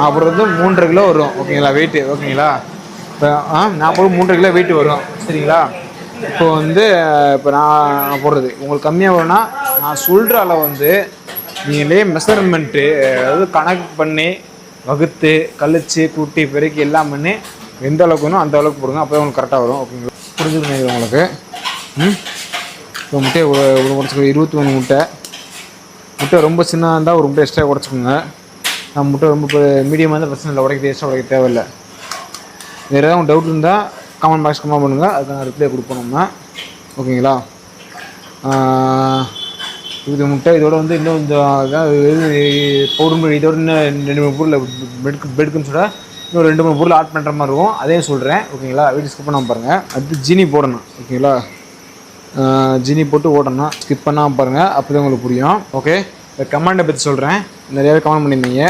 அப்புறம் வந்து மூன்றரை கிலோ வரும். ஓகேங்களா? வெயிட்டு ஓகேங்களா? இப்போ ஆ நாற்பது மூன்றரை கிலோ வெயிட் வரும். சரிங்களா? இப்போ வந்து இப்போ நான் போடுறது. உங்களுக்கு கம்மியாக வேணும்னா நான் சொல்கிற அளவு வந்து நீங்களே மெஷர்மெண்ட்டு அதாவது கணக்கு பண்ணி வகுத்து கழிச்சு கூட்டி பெருக்கி எல்லாம் பண்ணி எந்த அளவுக்கு வேணும் அந்த அளவுக்கு போடுங்க. அப்போ உங்களுக்கு கரெக்டாக வரும். ஓகேங்களா? புரிஞ்சுக்கணும் உங்களுக்கு? ம்? இப்போ முட்டையை உடச்சுக்கோங்க இருபத்தி மூணு முட்டை. முட்டை ரொம்ப சின்னதாக இருந்தால் ஒரு முட்டை எக்ஸ்ட்ரா உடச்சிக்கோங்க நான் முட்டை ரொம்ப மீடியமாக இருந்தால் பிரச்சனை இல்லை. உடைக்க எக்ஸ்ட்ரா உடைக்க தேவையில்லை. வேறு ஏதாவது டவுட் இருந்தால் கமெண்ட் பாக்ஸ் கமெண்ட் பண்ணுங்கள் அதுக்கு நான் ரிப்ளை கொடுப்போம்னா ஓகேங்களா? இது முட்டை இதோட வந்து இன்னும் இந்த பவுடர் இதோட இன்னும் ரெண்டு மூணு பொருள் பெட் பெட்க்குன்னு சொல்ல இன்னும் ரெண்டு மூணு பொருள் ஆட் பண்ணுற மாதிரி இருக்கும். அதையும் சொல்கிறேன் ஓகேங்களா? வீடியோ ஸ்கிப் பண்ணாமல் பாருங்கள் அடுத்து ஜீனி போடணும். ஓகேங்களா? ஜீனி போட்டு ஓடணும். ஸ்கிப் பண்ணாமல் பாருங்கள் அப்போ தான் உங்களுக்கு புரியும். ஓகே? கமாண்டை பற்றி சொல்கிறேன் நிறையாவே கமெண்ட் பண்ணியிருந்தீங்க.